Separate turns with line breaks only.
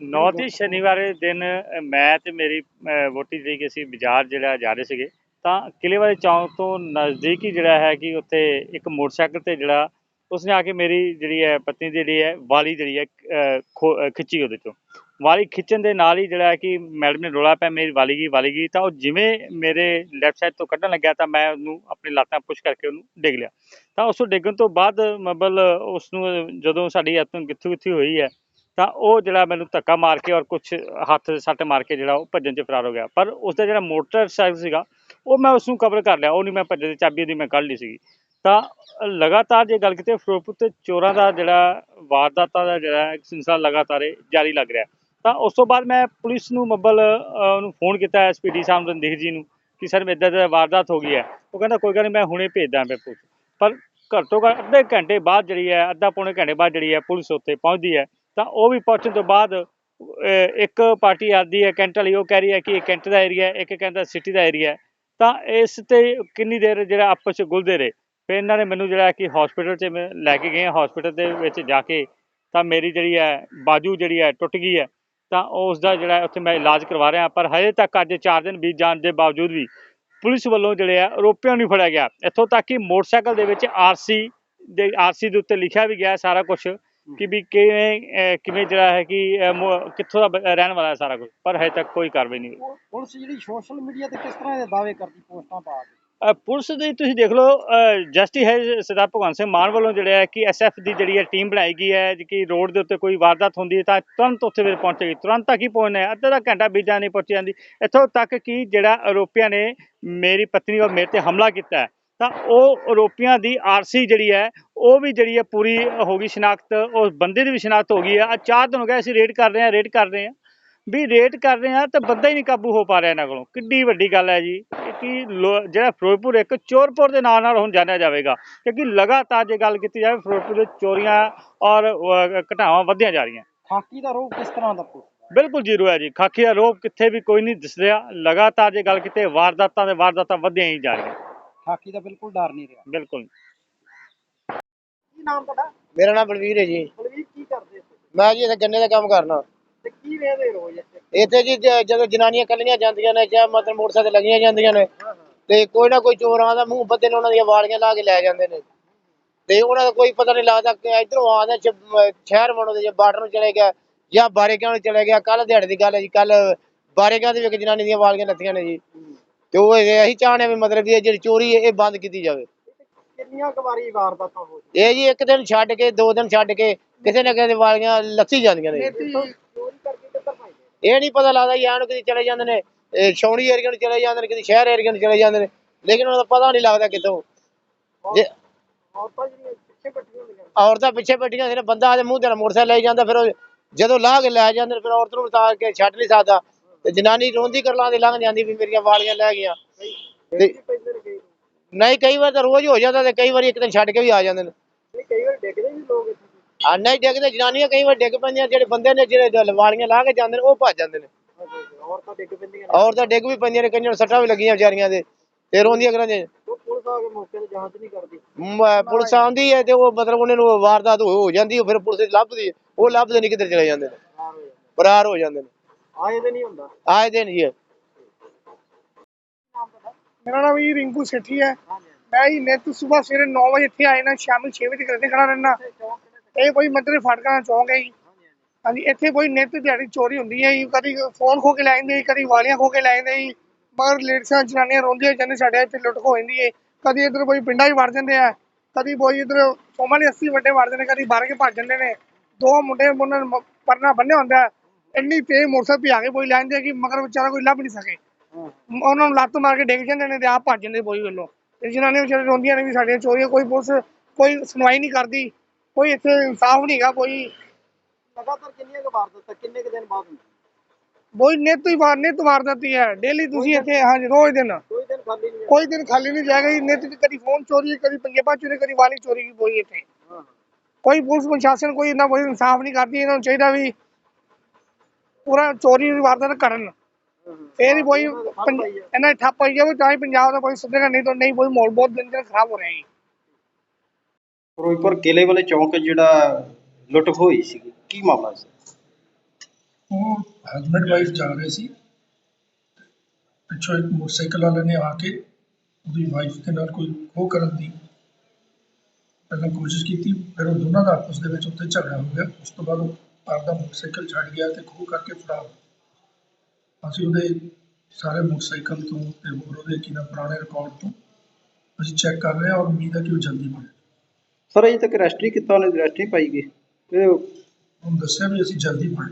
ਨੌ ਦੀ ਸ਼ਨੀਵਾਰ ਦਿਨ ਮੈਂ ਤੇ ਮੇਰੀ ਅ, ਵਹੁਟੀ ਜਿਹੜੀ ਕਿ ਅਸੀਂ ਬਾਜ਼ਾਰ ਜਿਹੜਾ ਜਾ ਰਹੇ ਸੀਗੇ ਤਾਂ ਕਿਲੇ ਵਾਲੇ ਚੌਂਕ ਤੋਂ ਨਜ਼ਦੀਕ ਹੀ ਜਿਹੜਾ ਹੈ ਕਿ ਉੱਥੇ ਇੱਕ ਮੋਟਰਸਾਈਕਲ ਤੇ ਜਿਹੜਾ ਉਸਨੇ ਆ ਕੇ ਮੇਰੀ ਜਿਹੜੀ ਹੈ ਪਤਨੀ ਦੀ ਜਿਹੜੀ ਹੈ ਵਾਲੀ ਜਿਹੜੀ ਹੈ ਖੋ- ਖਿੱਚੀ ਉਹਦੇ ਚੋਂ। ਵਾਲੀ ਖਿੱਚਣ ਦੇ ਨਾਲ ਹੀ ਜਿਹੜਾ ਹੈ ਕਿ ਮੈਡਮ ਨੇ ਰੋਲਾ ਪਿਆ ਮੇਰੀ ਵਾਲੀ ਗਈ ਵਾਲੀ ਗਈ ਤਾਂ ਉਹ ਜਿਵੇਂ ਮੇਰੇ ਲੈਫਟ ਸਾਈਡ ਤੋਂ ਕੱਢਣ ਲੱਗਿਆ ਤਾਂ ਮੈਂ ਉਹਨੂੰ ਆਪਣੀ ਲਾਤਾਂ ਪੁਸ਼ ਕਰਕੇ ਉਹਨੂੰ ਡਿੱਗ ਲਿਆ। ਤਾਂ ਉਸ ਤੋਂ ਡਿੱਗਣ ਤੋਂ ਬਾਅਦ ਮਬਲ ਉਸ ਨੂੰ ਜਦੋਂ ਸਾਡੀ ਹੱਥੋਂ ਗਿੱਥੂ ਗਿੱਥੀ ਹੋਈ ਹੈ ਤਾਂ ਉਹ ਜਿਹੜਾ ਮੈਨੂੰ ਧੱਕਾ ਮਾਰ ਕੇ ਔਰ ਕੁਝ ਹੱਥ ਸੱਟ ਮਾਰ ਕੇ ਜਿਹੜਾ ਉਹ ਭੱਜਣ 'ਚ ਫਰਾਰ ਹੋ ਗਿਆ। ਪਰ ਉਸ ਦਾ ਜਿਹੜਾ ਮੋਟਰਸਾਈਕਲ ਸੀਗਾ ਉਹ ਮੈਂ ਉਸ ਨੂੰ ਕਵਰ ਕਰ ਲਿਆ। ਉਹ ਨਹੀਂ ਮੈਂ ਭੱਜਣ ਦੀ ਚਾਬੀ ਦੀ ਮੈਂ ਕੱਢ ਲਈ ਸੀਗੀ। ਤਾਂ ਲਗਾਤਾਰ ਜੇ ਗੱਲ ਕੀਤੇ ਫਿਰੋਜ਼ਪੁਰ ਤੇ ਚੋਰਾਂ ਦਾ ਜਿਹੜਾ ਵਾਰਦਾਤਾਂ ਦਾ ਜਿਹੜਾ ਸਿਲਸਿਲਾ ਲਗਾਤਾਰ ਜਾਰੀ ਲੱਗ ਰਿਹਾ। ਤਾਂ ਉਸ ਤੋਂ ਬਾਅਦ ਮੈਂ ਪੁਲਿਸ ਨੂੰ ਮੱਬਲ ਅ, ਉਹਨੂੰ ਫੋਨ ਕੀਤਾ ਐਸਪੀਡੀ ਸਾਹਿਬ ਰਣਧੀਰ ਜੀ ਨੂੰ ਕਿ ਸਰ ਇੱਦਾਂ ਦਾ ਵਾਰਦਾਤ ਹੋ ਗਈ ਹੈ। ਉਹ ਕਹਿੰਦਾ ਕੋਈ ਗੱਲ ਨਹੀਂ ਮੈਂ ਹੁਣੇ ਭੇਜਦਾ ਮੈਂ ਪਰ ਘੱਟ ਤੋਂ ਘੱਟ ਅੱਧੇ ਘੰਟੇ ਬਾਅਦ ਜਿਹੜੀ ਹੈ ਅੱਧਾ ਪੌਣੇ ਘੰਟੇ ਬਾਅਦ ਜਿਹੜੀ ਹੈ ਪੁਲਿਸ ਉੱਥੇ ਪਹੁੰਚਦੀ ਹੈ। ਤਾਂ ਉਹ ਵੀ ਪਹੁੰਚਣ ਤੋਂ ਬਾਅਦ ਇੱਕ ਪਾਰਟੀ ਆਦੀ ਹੈ, ਕੈਂਟ ਵਾਲੀ, ਉਹ ਕਹਿ ਰਹੀ ਹੈ ਕਿ ਇਹ ਕੈਂਟ ਦਾ ਏਰੀਆ ਇੱਕ ਕਹਿੰਦਾ ਸਿਟੀ ਦਾ ਏਰੀਆ ਤਾਂ ਇਸ ਤੇ ਕਿੰਨੀ ਦੇਰ ਜਿਹੜਾ ਆਪਸ ਚ ਗੁਲਦੇ ਰਹੇ? ਫਿਰ ਇਹਨਾਂ ਨੇ ਮੈਨੂੰ ਜਿਹੜਾ ਕਿ ਹਸਪੀਟਲ 'ਚ ਮੈਂ ਲੈ ਕੇ ਗਏ ਹਸਪੀਟਲ ਦੇ ਵਿੱਚ ਜਾ ਕੇ ਤਾਂ ਮੇਰੀ ਜਿਹੜੀ ਹੈ, ਬਾਜੂ ਜਿਹੜੀ ਹੈ, ਟੁੱਟ ਗਈ ਹੈ। ਤਾਂ ਉਸ ਦਾ ਜਿਹੜਾ ਉੱਥੇ ਮੈਂ ਇਲਾਜ ਕਰਵਾ ਰਿਹਾ ਪਰ ਹਜੇ ਤੱਕ ਅੱਜ 4 ਦਿਨ ਬੀਤ ਜਾਣ ਦੇ ਬਾਵਜੂਦ ਵੀ ਪੁਲਿਸ ਵੱਲੋਂ ਜਿਹੜੇ ਆ, ਆਰੋਪੀਆਂ ਨੂੰ ਨਹੀਂ ਫੜਿਆ ਗਿਆ। ਇੱਥੋਂ ਤੱਕ ਕਿ ਮੋਟਰਸਾਈਕਲ ਦੇ ਵਿੱਚ ਆਰਸੀ ਦੇ ਆਰਸੀ ਦੇ ਉੱਤੇ ਲਿਖਿਆ ਵੀ ਗਿਆ ਸਾਰਾ ਕੁਝ ਕਿ ਵੀ ਕਿਵੇਂ ਅਹ, ਕਿਵੇਂ ਜਿਹੜਾ ਹੈ ਕਿ ਅਹ, ਮੋ- ਕਿੱਥੋਂ ਦਾ ਬ- ਰਹਿਣ ਵਾਲਾ ਹੈ ਸਾਰਾ ਕੁਝ ਪਰ ਹਜੇ ਤੱਕ ਕੋਈ ਕਾਰਵਾਈ ਨਹੀਂ ਹੋਈ।
ਪੁਲਿਸ ਜਿਹੜੀ ਸੋਸ਼ਲ ਮੀਡੀਆ ਤੇ ਕਿਸ ਤਰ੍ਹਾਂ ਦੇ ਦਾਅਵੇ ਕਰਦੀ ਪੋਸਟਾਂ ਪਾ ਕੇ?
ਅ, ਪੁਲਿਸ ਦੀ ਤੁਸੀਂ ਦੇਖ ਲਓ ਜਸਟਿਸ ਹੈ ਸਰਦਾਰ ਭਗਵੰਤ ਸਿੰਘ ਮਾਨ ਵੱਲੋਂ ਜਿਹੜਾ ਹੈ ਕਿ ਐਸਐਫ ਦੀ ਜਿਹੜੀ ਹੈ ਟੀਮ ਬਣਾਈ ਗਈ ਹੈ ਕਿ ਰੋਡ ਦੇ ਉੱਤੇ ਕੋਈ ਵਾਰਦਾਤ ਹੁੰਦੀ ਹੈ ਤਾਂ ਤੁਰੰਤ ਉੱਥੇ ਵੀ ਪਹੁੰਚੇਗੀ ਤੁਰੰਤ ਤੱਕ ਹੀ ਪਹੁੰਚਣਾ ਹੈ ਅੱਧਾ ਦਾ ਘੰਟਾ ਬੀਤ ਜਾਣ ਨਹੀਂ ਪਹੁੰਚ ਜਾਂਦੀ। ਇੱਥੋਂ ਤੱਕ ਕਿ ਜਿਹੜਾ ਆਰੋਪੀਆਂ ਨੇ ਮੇਰੀ ਪਤਨੀ ਔਰ ਮੇਰੇ ਤੇ ਹਮਲਾ ਕੀਤਾ ਹੈ ਤਾਂ ਉਹ ਆਰੋਪੀਆਂ ਦੀ ਆਰਸੀ ਜਿਹੜੀ ਹੈ ਉਹ ਵੀ ਜਿਹੜੀ ਹੈ ਪੂਰੀ ਹੋ ਗਈ ਸ਼ਨਾਖਤ ਉਸ ਬੰਦੇ ਦੀ ਵੀ ਸ਼ਨਾਖਤ ਹੋ ਗਈ ਹੈ। ਆ ਚਾਰ ਦਿਨ ਹੋ ਗਏ ਅਸੀਂ ਰੇਡ ਕਰ ਰਹੇ ਹਾਂ ਰੇਡ ਕਰ ਰਹੇ ਹਾਂ। ਵੀ ਰੇਟ ਕਰ ਰਹੇ ਆ ਤਾਂ ਬੰਦਾ ਹੀ ਨਹੀਂ ਕਾਬੂ ਹੋ ਪਾ ਰਿਹਾ ਇਹਨਾਂ ਕੋਲੋਂ। ਕਿੱਡੀ ਵੱਡੀ ਗੱਲ ਹੈ ਜੀ ਕਿ ਜਿਹੜਾ ਫਿਰੋਜ਼ਪੁਰ ਇੱਕ ਚੋਰਪੁਰ ਦੇ ਨਾਂ ਨਾਲ ਹੁਣ ਜਾਣਿਆ ਜਾਵੇਗਾ। ਕਿਉਂਕਿ ਲਗਾਤਾਰ ਜੇ ਗੱਲ ਕੀਤੀ ਜਾਵੇ ਫਿਰੋਜ਼ਪੁਰ ਦੇ ਚੋਰੀਆਂ ਔਰ ਅਹ, ਘਟਨਾਵਾਂ ਵਧਦੀਆਂ ਜਾ ਰਹੀਆਂ।
ਖਾਕੀ ਦਾ ਰੋਗ ਕਿਸ ਤਰ੍ਹਾਂ ਦਾ?
ਬਿਲਕੁਲ ਜ਼ੀਰੋ ਹੈ ਜੀ। ਖਾਕੀ ਦਾ ਰੋਗ ਕਿੱਥੇ ਵੀ ਕੋਈ ਨਹੀਂ ਦਿਸ ਰਿਹਾ। ਲਗਾਤਾਰ ਜੇ ਗੱਲ ਕੀਤੇ ਵਾਰਦਾਤਾਂ ਦੇ ਵਾਰਦਾਤਾਂ ਵਧਦੀਆਂ ਹੀ ਜਾ ਰਹੀਆਂ।
ਖਾਕੀ ਦਾ ਬਿਲਕੁਲ ਡਰ ਨਹੀਂ ਰਿਹਾ।
ਬਿਲਕੁਲ।
ਕੀ ਨਾਮ ਤੁਹਾਡਾ?
ਮੇਰਾ ਨਾਮ ਬਲਵੀਰ ਹੈ ਜੀ।
ਬਲਵੀਰ ਕੀ ਕਰਦੇ ਹੋ
ਮੈਂ ਜੀ ਇੱਥੇ ਗੰਨੇ ਦਾ ਕੰਮ ਕਰਨਾ।
ਤੇ ਕੀ ਵੇਖਦੇ ਰੋਜ਼ ਇੱਥੇ?
ਇੱਥੇ ਜੀ ਜ- ਜਦੋਂ ਜਨਾਨੀਆਂ ਕੱਲੀਆਂ ਜਾਂਦੀਆਂ ਨੇ ਜਾਂ ਮਤਲਬ ਮੋਟਰਸਾਈਕਲ ਲੱਗੀਆਂ ਜਾਂਦੀਆਂ ਨੇ ਤੇ ਕੋਈ ਨਾ ਕੋਈ ਚੋਰਾਂ ਦਾ ਮੂੰਹ ਬੱਦੇ ਨੇ ਉਹਨਾਂ ਦੀਆਂ ਵਾਲੀਆਂ ਲਾ ਕੇ ਲੈ ਜਾਂਦੇ ਨੇ। ਤੇ ਉਹਨਾਂ ਦਾ ਕੋਈ ਪਤਾ ਨਹੀਂ ਲੱਗਦਾ ਕਿ ਇਧਰੋਂ ਆਉਂਦੇ ਚ- ਸ਼ਹਿਰ ਮਣੋ ਦੇ ਜੇ ਬਾਰਡਰ ਨੂੰ ਚਲੇ ਗਿਆ ਜਾਂ ਬਾਰੇਕਿਆਂ ਨੂੰ ਚਲੇ ਗਿਆ। ਕੱਲ ਦਿਹਾੜੇ ਦੀ ਗੱਲ ਹੈ ਜੀ ਕੱਲ ਬਾਰੇਕਿਆਂ ਦੇ ਵਿੱਚ ਜਨਾਨੀ ਦੀਆਂ ਵਾਲੀਆਂ ਲੱਥੀਆਂ ਨੇ ਜੀ। ਤੇ ਉਹ ਇਹ- ਅਸੀਂ ਚਾਹੁੰਦੇ ਹਾਂ ਵੀ ਮਤਲਬ ਵੀ ਇਹ ਜਿਹੜੀ ਚੋਰੀ ਹੈ ਇਹ ਬੰਦ ਕੀਤੀ ਜਾਵੇ।
ਕਿੰਨੀਆਂ ਕੁ ਵਾਰੀ ਵਾਰਦਾਤਾਂ ਹੋ
ਇਹ ਜੀ ਇੱਕ ਦਿਨ ਛੱਡ ਕੇ ਦੋ ਦਿਨ ਛੱਡ ਕੇ ਕਿਸੇ ਨਾ ਕਿਸੇ ਦੀ ਵਾਲੀਆਂ ਲੱਥੀ ਜਾਂਦੀਆਂ ਨੇ। ਜੀ।
ਚੋਰੀਆਂ ਚੋਰੀ ਕਰਕੇ ਕਿੱਧਰ ਭਾਈਦੇ
ਇਹ ਨਹੀਂ ਪਤਾ ਲੱਗਦਾ ਯਾਰ ਨੂੰ ਕਿਤੇ ਚਲੇ ਜਾਂਦੇ ਨੇ ਇਹ ਛਾਉਣੀ ਏਰੀਆ ਨੂੰ ਚਲੇ ਜਾਂਦੇ ਨੇ ਕਿਤੇ ਸ਼ਹਿਰ ਏਰੀਆ ਨੂੰ ਚਲੇ ਜਾਂਦੇ ਨੇ ਲੇਕਿਨ ਉਹਨਾਂ ਦਾ ਪਤਾ ਨਹੀਂ ਲੱਗਦਾ ਕਿੱਥੋਂ। ਜੇ
ਔਰਤਾਂ ਜਿਹੜੀਆਂ ਪਿੱਛੇ ਬੱਟੀਆਂ ਹੁੰਦੀਆਂ
ਔਰਤਾਂ ਪਿੱਛੇ ਬੈਠੀਆਂ ਸੀ ਨਾ ਬੰਦਾ ਆਦੇ ਮੂੰਹ ਤੇ ਨਾਲ ਮੋਟਰਸਾਈਕਲ ਲੈ ਜਾਂਦਾ ਫਿਰ ਉਹ ਜਦੋਂ ਲਾਹ ਕੇ ਲੈ ਜਾਂਦੇ ਨੇ ਫਿਰ ਔਰਤ ਨੂੰ ਉਤਾਰ ਕੇ ਛੱਡ ਨਹੀਂ ਸਕਦਾ। ਤੇ ਜਨਾਨੀ ਰੋਂਦੀ ਕਰਲਾਂ ਦੀ ਲੰਘ ਜਾਂਦੀ ਵੀ ਮੇਰੀਆਂ ਵਾਲੀਆਂ ਲੈ ਤੇ
ਲੋਕ।
ਨਹੀਂ ਕਈ ਵਾਰ ਤਾਂ ਰੋਜ਼ ਹੋ ਜਾਂਦਾ ਤੇ ਕਈ ਵਾਰੀ ਇੱਕ ਦਿਨ ਛੱਡ ਕੇ ਵੀ ਆ ਜਾਂਦੇ ਨੇ।
ਨਹੀਂ ਕਈ ਵਾਰ ਡਿੱਗਦੇ ਵੀ ਲੋਕ ਇੱਥੇ।
ਆ ਨਹੀਂ ਡਿੱਗਦੇ ਜਨਾਨੀਆਂ ਕਈ ਵਾਰ ਡਿੱਗ ਪੈਂਦੀਆਂ ਜਿਹੜੇ ਬੰਦੇ ਨੇ ਜਿਹੜੇ ਵਾਲੀਆਂ ਲਾ ਕੇ ਜਾਂਦੇ ਨੇ ਉਹ ਭੱਜ ਜਾਂਦੇ ਨੇ।
ਔਰਤਾਂ ਡਿੱਗ ਪੈਂਦੀਆਂ
ਔਰਤਾਂ ਡਿੱਗ ਵੀ ਪੈਂਦੀਆਂ ਨੇ ਕਈਆਂ ਨੂੰ ਸੱਟਾਂ ਵੀ ਲੱਗੀਆਂ ਵਿਚਾਰੀਆਂ ਦੇ ਤੇ ਰੋਂਦੀਆਂ ਕਰਾਂ ਜੇ
ਪੁਲਿਸ ਆ ਕੇ ਮੌਕੇ ਤੇ ਜਾਂਚ ਨਹੀਂ ਕਰਦੀ।
ਪੁਲਿਸ ਆਉਂਦੀ ਹੈ ਤੇ ਉਹ ਮਤਲਬ ਉਹਨਾਂ ਨੂੰ ਵਾਰਦਾਤ ਹੋ ਜਾਂਦੀ ਹੈ ਫਿਰ ਪੁਲਿਸ ਲੱਭਦੀ ਉਹ ਲੱਭਦੇ ਨਹੀਂ ਕਿੱਧਰ ਚਲੇ ਨੇ।
ਜਾਂਦਾ
ਫਰਾਰ ਹੋ ਜਾਂਦੇ ਨੇ।
ਆਏ ਤੇ ਨਹੀਂ ਹੁੰਦਾ।
ਆਏ ਦਿਨ ਜੀ ਇਹ।
ਮੇਰਾ ਨਾਮ ਜੀ ਰਿੰਕੂ ਸੇਠੀ ਹੈ। ਮੈਂ ਹੀ ਨਿਤ ਸਵੇਰ ਸਵੇਰੇ 9 ਵਜੇ ਇੱਥੇ ਆਏ ਨਾ ਸ਼ਾਮੀ 6 ਵਜੇ ਘਰੇ ਖੜਾ ਰਹਿਣਾ ਇਹ ਕੋਈ ਮੰਤਰੀ ਫਾਟਕਾਂ ਦਾ ਚੌਂਕ ਹੈ ਜੀ। ਹਾਂਜੀ ਇੱਥੇ ਕੋਈ ਨਿਤ ਦਿਹਾੜੀ ਚੋਰੀ ਹੁੰਦੀ ਹੈ ਜੀ। ਕਦੀ ਫੋਨ ਖੋ ਕੇ ਲੈ ਜਾਂਦੇ ਕਦੀ ਵਾਲੀਆਂ ਖੋ ਕੇ ਲੈ ਜਾਂਦੇ ਜੀ। ਮਗਰ ਲੇਡੀਜ਼ਾਂ ਜਨਾਨੀਆਂ ਰੋਂਦੀਆਂ ਜਾਂਦੇ ਸਾਡੇ ਇੱਥੇ ਲੁੱਟ ਖੋ ਜਾਂਦੀ ਹੈ। ਕਦੀ ਇੱਧਰ ਕੋਈ ਪਿੰਡਾਂ 'ਚ ਵੜ ਜਾਂਦੇ ਆ। ਕਦੀ ਕੋਈ ਇੱਧਰ ਸੋਮਾਲੀ 80 ਵੱਡੇ ਵੜ ਜਾਂਦੇ ਨੇ ਕਦੀ ਬਾਹਰ ਕੇ ਭੱਜ ਜਾਂਦੇ ਨੇ। ਦੋ ਮੁੰਡੇ ਉਹਨਾਂ ਨੂੰ ਪਰਨਾ ਬੰਨਿਆ ਹੁੰਦਾ। ਹੈ। ਇੰਨੀ ਤੇਜ਼ ਮੋਟਰਸਾਈਕਲ ਭਜਾ ਕੇ ਕੋਈ ਲੈ ਜਾਂਦੇ ਆ ਕਿ ਮਗਰ ਵਿਚਾਰਾ ਕੋਈ ਲੱਭ ਨਹੀਂ ਸਕੇ। ਉਹਨਾਂ ਨੂੰ ਲੱਤ ਮਾਰ ਕੇ ਡਿੱਗ ਜਾਂਦੇ ਨੇ ਤੇ ਆਪ ਭੱਜ ਜਾਂਦੇ ਬੋਈ ਵੱਲੋਂ। ਤੇ ਜਨਾਨੀਆਂ ਵਿਚਾਰੇ ਰੋਂਦੀਆਂ ਨੇ ਵੀ ਸਾਡੀਆਂ ਚੋਰੀਆਂ ਕੋਈ ਪੁਲਿਸ ਕੋਈ ਸੁਣਵਾਈ ਨਹੀਂ ਕਰਦੀ। ਕੋਈ ਇੱਥੇ ਇਨਸਾਫ ਨਹੀਂ ਹੈਗਾ ਕੋਈ
ਲਗਾਤਾਰ ਕਿੰਨੀਆਂ ਕੁ ਵਾਰਦਾਤਾਂ ਕਿੰਨੇ ਕੁ ਦਿਨ ਬਾਅਦ
ਬੋਈ ਨਿੱਤ ਹੀ ਵਾਰ ਨਿੱਤ ਵਾਰ ਦਿੱਤੀ ਹੈ। ਡੇਲੀ ਤੁਸੀਂ ਇੱਥੇ ਹਾਂਜੀ ਰੋਜ਼ ਦਿਨ।
ਕੋਈ ਦਿਨ ਖਾਲੀ ਨਹੀਂ
ਕੋਈ ਦਿਨ ਖਾਲੀ ਨਹੀਂ ਜਾਏਗਾ ਜੀ ਨਿੱਤ ਦੀ ਕਦੀ ਫੋਨ ਚੋਰੀ ਕਦੀ ਪੰਜੇਬਾਂ ਚੋਰੀ ਕਦੀ ਵਾਲੀ ਚੋਰੀ ਕੀ ਬੋਈ ਇੱਥੇ। ਕੋਈ ਪੁਲਿਸ ਪ੍ਰਸ਼ਾਸਨ ਕੋਈ ਇਹਨਾਂ ਕੋਈ ਇਨਸਾਫ ਨਹੀਂ ਕਰਦੀ ਇਹਨਾਂ ਨੂੰ ਚਾਹੀਦਾ ਵੀ ਪੂਰਾ ਚੋਰੀ ਦੀ ਵਾਰਦਾਤ ਕਰਨ। ਫੇਰ ਹੀ। ਕੋਈ ਇਹਨਾਂ ਦੀ ਠੱਪ ਪਾਈ ਜਾਵੇ ਤਾਂ ਹੀ ਪੰਜਾਬ ਦਾ ਕੋਈ ਸੁਧਰੇਗਾ ਨਹੀਂ ਤਾਂ ਨਹੀਂ ਕੋਈ ਮਾਹੌਲ ਬਹੁਤ ਦਿਨ ਦਿਨ ਖਰਾਬ ਹੋ ਰਿਹਾ ਹੈ
ਫਿਰੋਜ਼ਪੁਰ ਕਿਲੇ ਵਾਲੇ ਚੌਂਕ ਜਿਹੜਾ ਲੁੱਟ ਹੋਈ ਸੀ ਕੀ ਮਾਮਲਾ ਸੀ? ਉਹ ਹਸਬੈਂਡ ਵਾਈਫ ਜਾ ਰਹੇ ਸੀ। ਪਿੱਛੋਂ ਇੱਕ ਮੋਟਰਸਾਈਕਲ ਵਾਲੇ ਨੇ ਆ ਕੇ ਉਹਦੀ ਵਾਈਫ ਦੇ ਨਾਲ ਕੋਈ ਖੋਹ ਕਰਨ ਦੀ ਪਹਿਲਾਂ ਕੋਸ਼ਿਸ਼ ਕੀਤੀ ਫਿਰ ਉਹ ਦੋਨਾਂ ਦਾ ਆਪਸ ਦੇ ਵਿੱਚ ਉੱਤੇ ਝਗੜਾ ਹੋ ਗਿਆ। ਉਸ ਤੋਂ ਬਾਅਦ ਉਹ ਆਪਦਾ ਮੋਟਰਸਾਈਕਲ ਛੱਡ ਗਿਆ ਤੇ ਖੋਹ ਕਰਕੇ ਗਿਆ। ਅਸੀਂ ਉਹਦੇ ਸਾਰੇ ਮੋਟਰਸਾਈਕਲ ਤੋਂ ਤੇ ਹੋਰ ਉਹਦੇ ਕੀ ਨਾ ਪੁਰਾਣੇ ਰਿਕਾਰਡ ਤੋਂ ਅਸੀਂ ਚੈੱਕ ਕਰ ਰਹੇ ਹਾਂ ਔਰ ਉਮੀਦ ਹੈ ਕਿ ਉਹ ਜਲਦੀ ਮਿਲੇ
ਸਰ ਅਜੇ ਤੱਕ ਰਜਿਸਟਰੀ ਕੀਤਾ ਉਹਨੇ ਰਜਿਸਟਰੀ ਪਾਈ ਗਈ। ਤੇ
ਉਹਨੂੰ ਦੱਸਿਆ ਵੀ ਅਸੀਂ ਜਲਦੀ ਫੜ